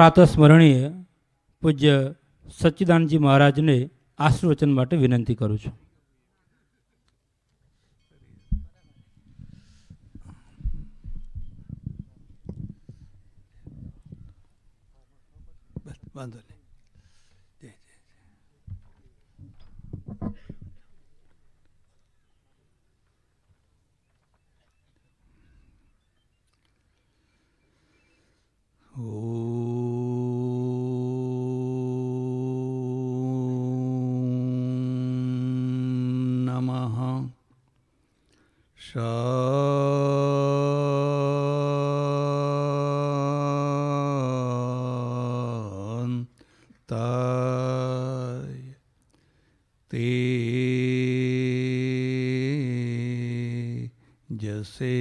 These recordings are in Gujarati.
પ્રાતસ્મરણીય પૂજ્ય સચ્ચિદાનંદજી મહારાજને આશીર્વચન માટે વિનંતી કરું છું. વાંધો શાંતાય તે જશે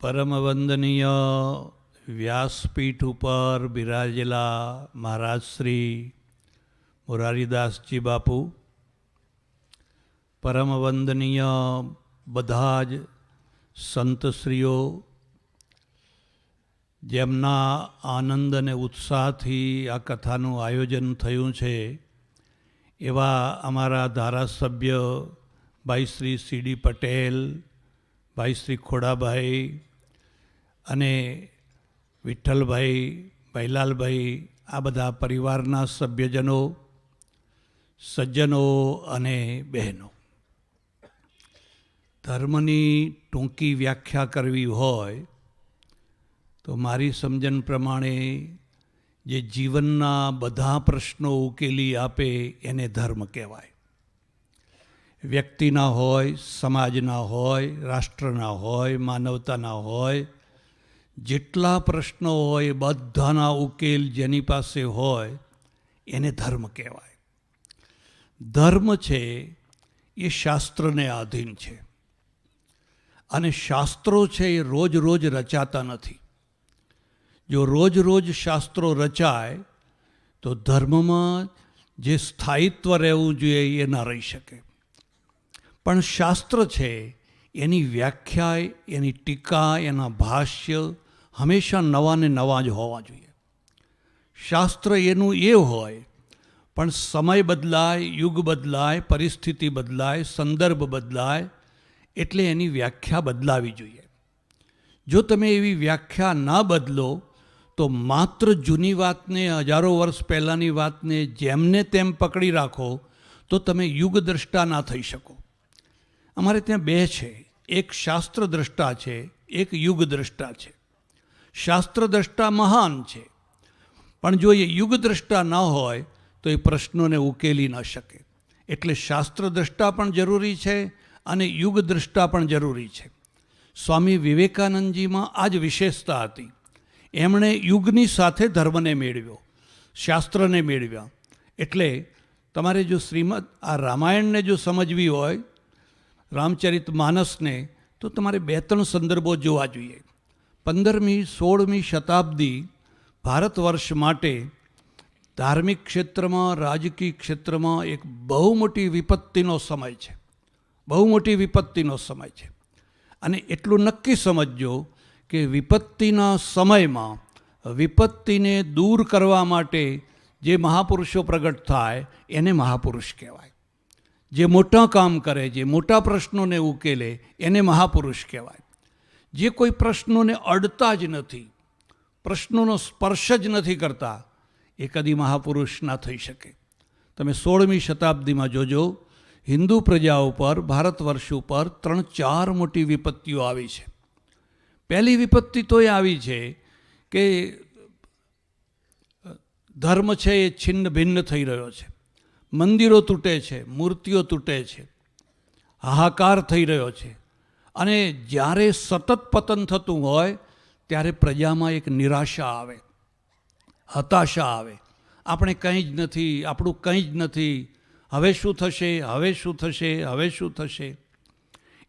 પરમ વંદનીય વ્યાસપીઠ ઉપર બિરાજેલા મહારાજ શ્રી મોરારીદાસજી બાપુ પરમ વંદનીય બધા જ સંતશ્રીઓ, જેમના આનંદ અને ઉત્સાહથી આ કથાનું આયોજન થયું છે, એવા અમારા ધારાસભ્ય ભાઈ શ્રી સીડી પટેલ, ભાઈ શ્રી ખોડાભાઈ અને વિઠ્ઠલભાઈ ભૈલાલભાઈ, આ બધા પરિવારના સભ્યજનો, સજ્જનો અને બહેનો. ધર્મની ટૂંકી વ્યાખ્યા કરવી હોય, તો મારી સમજણ પ્રમાણે જે જીવનના બધા પ્રશ્નો ઉકેલી આપે એને ધર્મ કહેવાય. વ્યક્તિના હોય, સમાજના હોય, રાષ્ટ્રના હોય, માનવતાના હોય, જેટલા પ્રશ્નો હોય, બધાના ઉકેલ જેની પાસે હોય, એને ધર્મ કહેવાય. ધર્મ છે એ શાસ્ત્રને આધીન છે. અને શાસ્ત્રો છે એ રોજ રોજ રચાતા નથી. જો રોજ રોજ શાસ્ત્રો રચાય, તો ધર્મમાં જે સ્થાયિત્વ રહેવું જોઈએ એ ના રહી શકે. પણ શાસ્ત્ર છે, એની વ્યાખ્યા એની ટીકા, એના ભાષ્ય હંમેશા નવા ને નવા જ હોવા જોઈએ. શાસ્ત્ર એનું એ હોય, પણ સમય બદલાય, યુગ બદલાય, પરિસ્થિતિ બદલાય, સંદર્ભ બદલાય એટલે એની વ્યાખ્યા બદલાવી જોઈએ. જો તમે એવી વ્યાખ્યા ના બદલો, તો માત્ર જૂની વાતને, હજારો વર્ષ પહેલાંની વાતને જેમને તેમ પકડી રાખો, તો તમે યુગ દ્રષ્ટા ના થઈ શકો. અમારે ત્યાં બે છે. એક શાસ્ત્ર દ્રષ્ટા છે, એક યુગ દ્રષ્ટા છે. શાસ્ત્ર દ્રષ્ટા મહાન છે. પણ જો એ યુગદ્રષ્ટા ન હોય, તો એ પ્રશ્નોને ઉકેલી ન શકે. એટલે શાસ્ત્ર દ્રષ્ટા પણ જરૂરી છે અને યુગ દ્રષ્ટા પણ જરૂરી છે. સ્વામી વિવેકાનંદજીમાં આ જ વિશેષતા હતી. એમણે યુગની સાથે ધર્મને મેળવ્યો, શાસ્ત્રને મેળવ્યા. એટલે તમારે જો શ્રીમદ આ રામાયણને જો સમજવી હોય, રામચરિત માનસને, તો તમારે બે ત્રણ સંદર્ભો જોવા જોઈએ. પંદરમી, સોળમી શતાબ્દી ભારત વર્ષ માટે ધાર્મિક ક્ષેત્રમાં, રાજકીય ક્ષેત્રમાં એક બહુ મોટી વિપત્તિનો સમય છે. બહુ મોટી વિપત્તિનો સમય છે. અને એટલું નક્કી સમજજો કે વિપત્તિના સમયમાં વિપત્તિને દૂર કરવા માટે જે મહાપુરુષો પ્રગટ થાય એને મહાપુરુષ કહેવાય. જે મોટા કામ કરે, જે મોટા પ્રશ્નોને ઉકેલે એને મહાપુરુષ કહેવાય. જે કોઈ પ્રશ્નોને અડતા જ નથી, પ્રશ્નોનો સ્પર્શ જ નથી કરતા, એ કદી મહાપુરુષ ના થઈ શકે. તમે સોળમી શતાબ્દીમાં જોજો હિન્દુ પ્રજા ઉપર, ભારત વર્ષ ઉપર ત્રણ ચાર મોટી વિપત્તિઓ આવી છે. પહેલી વિપત્તિ તો એ આવી છે કે ધર્મ છે એ છિન્ન ભિન્ન થઈ રહ્યો છે. મંદિરો તૂટે છે, મૂર્તિઓ તૂટે છે, હાહાકાર થઈ રહ્યો છે. અને જ્યારે સતત પતન થતું હોય, ત્યારે પ્રજામાં એક નિરાશા આવે, હતાશા આવે. આપણે કંઈ જ નથી, આપણું કંઈ જ નથી હવે શું થશે? હવે શું થશે? હવે શું થશે?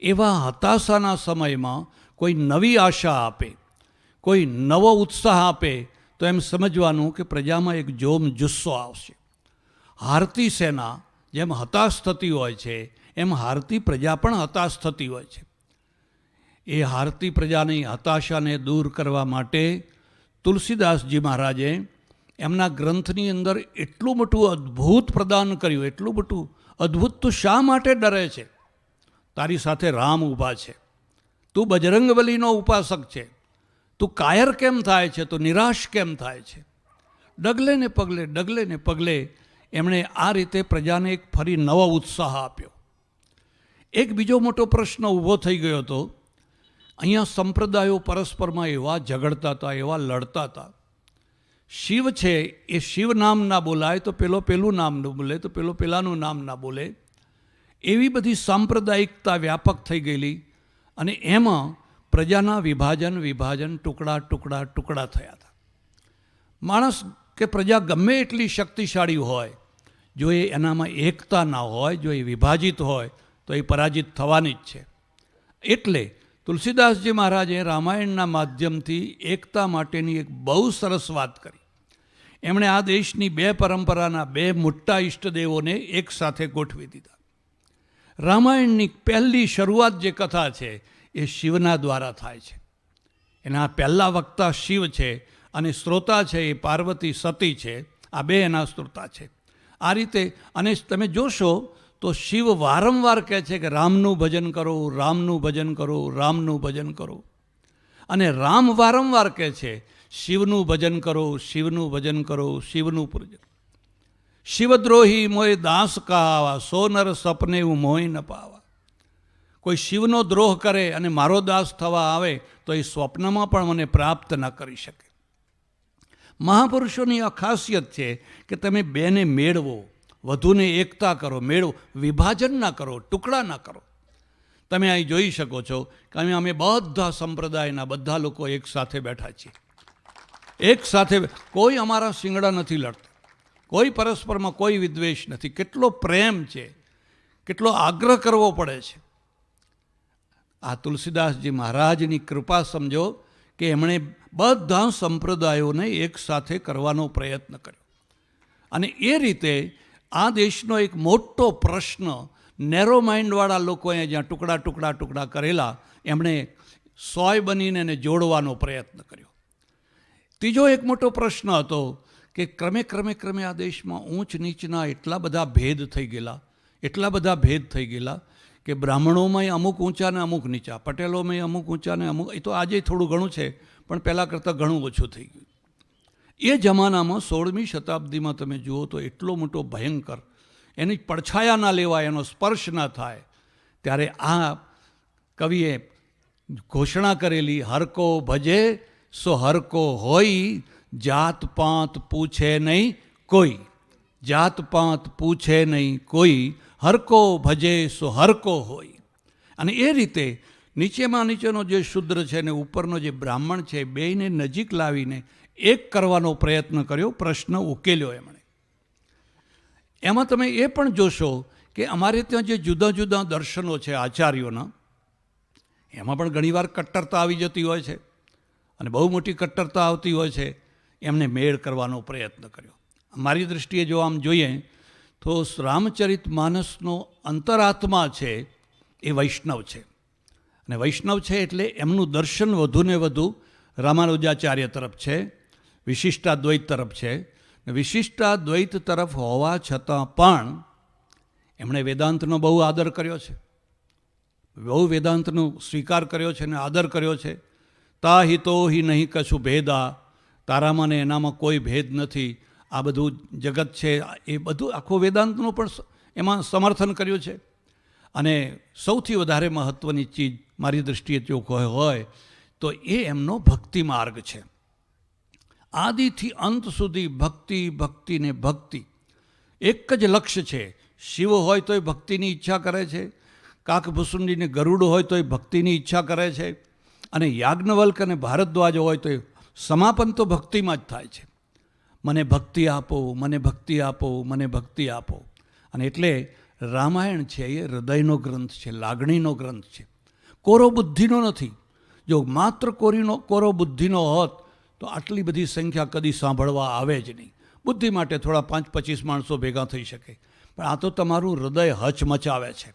એવા હતાશાના સમયમાં કોઈ નવી આશા આપે, કોઈ નવો ઉત્સાહ આપે, તો એમ સમજવાનું કે પ્રજામાં એક જોમ જુસ્સો આવશે. હારતી સેના જેમ હતાશ થતી હોય છે, એમ હારતી પ્રજા પણ હતાશ થતી હોય છે. એ હારતી પ્રજાની હતાશાને દૂર કરવા માટે તુલસીદાસજી મહારાજે એમના ગ્રંથની અંદર એટલું મોટું અદ્ભુત પ્રદાન કર્યું, એટલું મોટું અદ્ભુત તું શા માટે ડરે છે? તારી સાથે રામ ઊભા છે. તું બજરંગબલીનો ઉપાસક છે. તું કાયર કેમ થાય છે? તું નિરાશ કેમ થાય છે? ડગલે ને પગલે, ડગલે ને પગલે એમણે આ રીતે પ્રજાને એક ફરી નવો ઉત્સાહ આપ્યો. એક બીજો મોટો પ્રશ્ન ઊભો થઈ ગયો હતો. અહીંયા સંપ્રદાયો પરસ્પરમાં એવા ઝઘડતા હતા, એવા લડતા હતા. શિવ છે એ શિવ નામ ના બોલાય તો પેલો પેલું નામ ન બોલે, તો પેલો પેલાનું નામ ના બોલે. એવી બધી સાંપ્રદાયિકતા વ્યાપક થઈ ગયેલી અને એમાં પ્રજાના વિભાજન વિભાજન ટુકડા ટુકડા ટુકડા થયા હતા. માણસ કે પ્રજા ગમે એટલી શક્તિશાળી હોય, જો એ એનામાં એકતા ના હોય, જો એ વિભાજિત હોય, તો એ પરાજિત થવાની જ છે. એટલે તુલસીદાસજી મહારાજે રામાયણના માધ્યમથી એકતા માટેની એક બહુ સરસ વાત કરી. એમણે આ દેશની બે પરંપરાના બે મોટા ઈષ્ટદેવોને એક સાથે ગોઠવી દીધા. રામાયણની પહેલી શરૂઆત જે કથા છે એ શિવના દ્વારા થાય છે. એના પહેલા વક્તા શિવ છે અને શ્રોતા છે એ પાર્વતી સતી છે. આ બે એના શ્રોતા છે. આ રીતે અને તમે જોશો તો શિવ વારંવાર કહે છે કે રામનું ભજન કરો, રામનું ભજન કરો, રામનું ભજન કરો. અને રામ વારંવાર કહે છે શિવનું ભજન કરો, શિવનું ભજન કરો, શિવનું પૂજન. શિવદ્રોહી મોય દાસ કહાવા, સોનર સપને હું મોય ન પાવા. કોઈ શિવનો દ્રોહ કરે અને મારો દાસ થવા આવે, તો એ સ્વપ્નમાં પણ મને પ્રાપ્ત ન કરી શકે. મહાપુરુષોની આ ખાસિયત છે કે તમે બેને મેળવો, વધુને એકતા કરો મેળવો વિભાજન ના કરો, ટુકડા ના કરો. તમે અહીં જોઈ શકો છો કે અમે અમે બધા સંપ્રદાયના બધા લોકો એક સાથે બેઠા છીએ. એક સાથે કોઈ અમારા શિંગડા નથી લડતા. કોઈ પરસ્પરમાં કોઈ વિદ્વેષ નથી. કેટલો પ્રેમ છે. કેટલો આગ્રહ કરવો પડે છે. આ તુલસીદાસજી મહારાજની કૃપા સમજો કે એમણે બધા સંપ્રદાયોને એક સાથે કરવાનો પ્રયત્ન કર્યો. અને એ રીતે આ દેશનો એક મોટો પ્રશ્ન નેરો માઇન્ડવાળા લોકોએ જ્યાં ટુકડા ટુકડા ટુકડા કરેલા, એમણે સોય બનીને એને જોડવાનો પ્રયત્ન કર્યો. ત્રીજો એક મોટો પ્રશ્ન હતો કે ક્રમે ક્રમે ક્રમે આ દેશમાં ઊંચ નીચના એટલા બધા ભેદ થઈ ગયેલા, એટલા બધા ભેદ થઈ ગયેલા કે બ્રાહ્મણોમાં અમુક ઊંચા ને અમુક નીચા પટેલોમાં અમુક ઊંચા ને અમુક, એ તો આજે થોડું ઘણું છે, પણ પહેલાં કરતાં ઘણું ઓછું થઈ ગયું. એ જમાનામાં સોળમી શતાબ્દીમાં તમે જુઓ તો એટલો મોટો ભયંકર, એની પડછાયા ના લેવાય, એનો સ્પર્શ ના થાય. ત્યારે આ કવિએ ઘોષણા કરેલી, હરકો ભજે સો હરકો હોય, જાત પાંત પૂછે નહીં કોઈ. જાત પાંત પૂછે નહીં કોઈ હરકો ભજે સો હરકો હોય. અને એ રીતે નીચેમાં નીચેનો જે શુદ્ર છે ને ઉપરનો જે બ્રાહ્મણ છે, બેયને નજીક લાવીને એક કરવાનો પ્રયત્ન કર્યો, પ્રશ્ન ઉકેલ્યો એમણે. એમાં તમે એ પણ જોશો કે અમારે ત્યાં જે જુદા જુદા દર્શનો છે, આચાર્યોના, એમાં પણ ઘણીવાર કટ્ટરતા આવી જતી હોય છે. અને બહુ મોટી કટ્ટરતા આવતી હોય છે, એમને મેળ કરવાનો પ્રયત્ન કર્યો. મારી દૃષ્ટિએ જો આમ જોઈએ, તો રામચરિત માનસનો અંતરાત્મા છે, એ વૈષ્ણવ છે. અને વૈષ્ણવ છે એટલે એમનું દર્શન વધુને વધુ રામાનુજાચાર્ય તરફ છે, વિશિષ્ટાદ્વૈત તરફ છે. વિશિષ્ટાદ્વૈત તરફ હોવા છતાં પણ એમણે વેદાંતનો બહુ આદર કર્યો છે. બહુ વેદાંતનો સ્વીકાર કર્યો છે અને આદર કર્યો છે. તા હિતો હિ નહીં કશું ભેદા. તારામાં ને એનામાં કોઈ ભેદ નથી. આ બધું જગત છે. એ બધું આખો વેદાંતનું પણ એમાં સમર્થન કર્યું છે. અને સૌથી વધારે મહત્ત્વની ચીજ મારી દૃષ્ટિએ જો કોઈ હોય, તો એ એમનો ભક્તિ માર્ગ છે. આદિથી અંત સુધી ભક્તિ ભક્તિ ને ભક્તિ. એક જ લક્ષ્ય છે. શિવ હોય તોય ભક્તિની ઈચ્છા કરે છે. કાકભૂસુંડીને ગરુડ હોય તોય ભક્તિની ઈચ્છા કરે છે. અને યાજ્ઞવલ્ક અને ભારદ્વાજ હોય તો સમાપન તો ભક્તિમાં જ થાય છે. મને ભક્તિ આપો, મને ભક્તિ આપો, મને ભક્તિ આપો. અને એટલે રામાયણ છે, એ હૃદયનો ગ્રંથ છે, લાગણીનો ગ્રંથ છે. કોરો બુદ્ધિનો નથી. જો માત્ર કોરીનો, કોરો બુદ્ધિનો હોત, તો આટલી બધી સંખ્યા કદી સાંભળવા આવે જ નહીં. બુદ્ધિ માટે થોડા પાંચ પચીસ માણસો ભેગા થઈ શકે. પણ આ તો તમારું હૃદય હચમચાવે છે.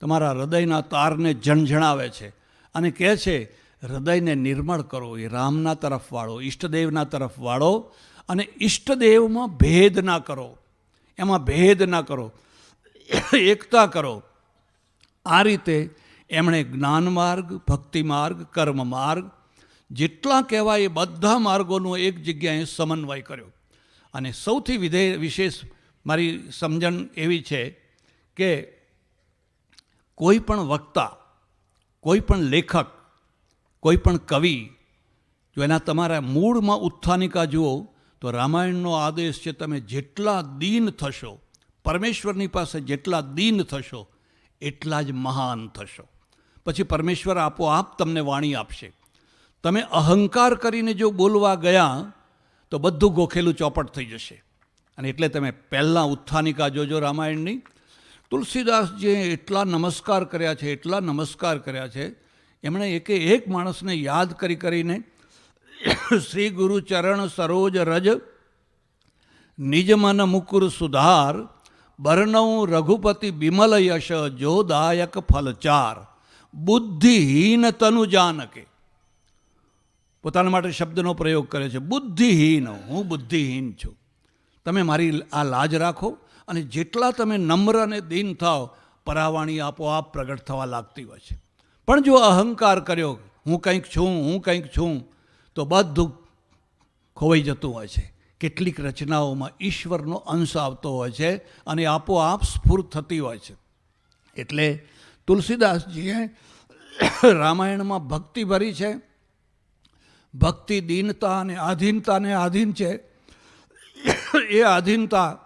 તમારા હૃદયના તારને ઝણઝણાવે છે. અને કહે છે હૃદયને નિર્મળ કરો, એ રામના તરફ વાળો, ઈષ્ટદેવના તરફ વાળો અને ઈષ્ટદેવમાં ભેદ ના કરો. એમાં ભેદ ના કરો. એકતા કરો. આ રીતે એમણે જ્ઞાન માર્ગ, ભક્તિ માર્ગ, કર્મ માર્ગ, જેટલા કહેવાય એ બધા માર્ગોનો એક જગ્યાએ સમન્વય કર્યો. અને સૌથી વિધેય વિશેષ મારી સમજણ એવી છે કે કોઈ પણ વક્તા, કોઈ પણ લેખક કોઈ પણ કવિ, જો એના તમારા મૂળમાં ઉત્થાનિકા જુઓ, તો રામાયણનો આદેશ છે, તમે જેટલા દીન થશો, પરમેશ્વરની પાસે જેટલા દીન થશો, એટલા જ મહાન થશો. પછી પરમેશ્વર આપોઆપ તમને વાણી આપશે. તમે અહંકાર કરીને જો બોલવા ગયા, તો બધું ગોખેલું ચોપટ થઈ જશે. અને એટલે તમે પહેલાં ઉત્થાનિકા જોજો રામાયણની. તુલસીદાસજીએ એટલા નમસ્કાર કર્યા છે, એટલા નમસ્કાર કર્યા છે એમણે એકે એક માણસને યાદ કરી કરીને શ્રી ગુરુ ચરણ સરોજ રજ નિજ મન મુકુર સુધાર બરનૌ રઘુપતિ બિમલ યશ જોદાયક ફલચાર, બુદ્ધિહીન તનુ જાનકે. પોતાના માટે શબ્દનો પ્રયોગ કરે છે, બુદ્ધિહીન, હું બુદ્ધિહીન છું. તમે મારી આ લાજ રાખો અને જેટલા તમે નમ્ર અને દીન થાવ પરાવાણી આપોઆપ પ્રગટ થવા લાગતી હોય છે. પણ જો અહંકાર કર્યો, હું કંઈક છું, હું કંઈક છું, તો બધું ખોવાઈ જતું હોય છે. કેટલીક રચનાઓમાં ઈશ્વરનો અંશ આવતો હોય છે અને આપોઆપ સ્ફૂર્ત થતી હોય છે. એટલે તુલસીદાસજીએ રામાયણમાં ભક્તિ ભરી છે. ભક્તિ, દીનતા અને આધીનતાને આધીન છે. એ આધીનતા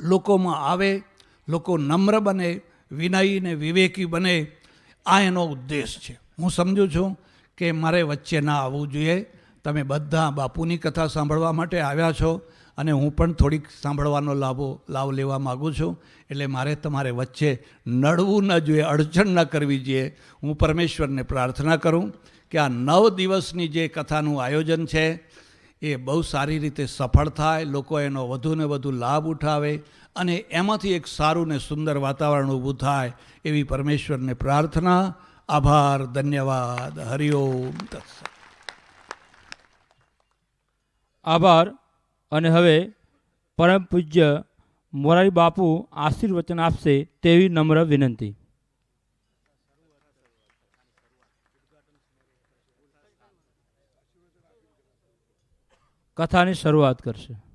લોકોમાં આવે, લોકો નમ્ર બને, વિનયી ને વિવેકી બને આ એનો ઉદ્દેશ છે. હું સમજુ છું કે મારે વચ્ચે ના આવવું જોઈએ. તમે બધા બાપુની કથા સાંભળવા માટે આવ્યા છો અને હું પણ થોડીક સાંભળવાનો લાભો, લાભ લેવા માગું છું. એટલે મારે તમારે વચ્ચે નડવું ન જોઈએ, અડચણ ન કરવી જોઈએ. હું પરમેશ્વરને પ્રાર્થના કરું કે આ નવ દિવસની જે કથાનું આયોજન છે, એ બહુ સારી રીતે સફળ થાય, લોકો એનો વધુને વધુ લાભ ઉઠાવે અને એમાંથી એક સારું ને સુંદર વાતાવરણ ઊભું થાય એવી પરમેશ્વરને પ્રાર્થના. આભાર, ધન્યવાદ. હરિઓમ આભાર. અને હવે પરમ પૂજ્ય મોરારી બાપુ આશીર્વચન આપશે તેવી નમ્ર વિનંતી. કથાની શરૂઆત કરશે.